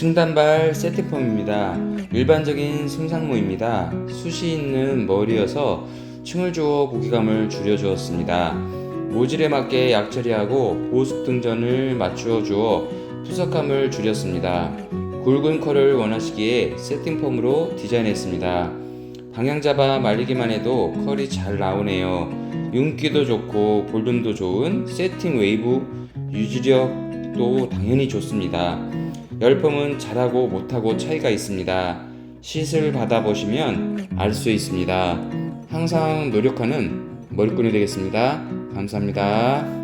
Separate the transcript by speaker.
Speaker 1: 중단발 세트폼입니다. 일반적인 승상모입니다. 숱이 있는 머리여서 층을 주어 보기감을 줄여주었습니다. 모질에 맞게 약 처리하고 보습 등전을 맞추어 주어 푸석함을 줄였습니다. 굵은 컬을 원하시기에 세팅폼으로 디자인했습니다. 방향 잡아 말리기만 해도 컬이 잘 나오네요. 윤기도 좋고 볼륨도 좋은 세팅 웨이브 유지력도 당연히 좋습니다. 열펌은 잘하고 못하고 차이가 있습니다. 시술 받아보시면 알 수 있습니다. 항상 노력하는 머리꾼이 되겠습니다. 감사합니다.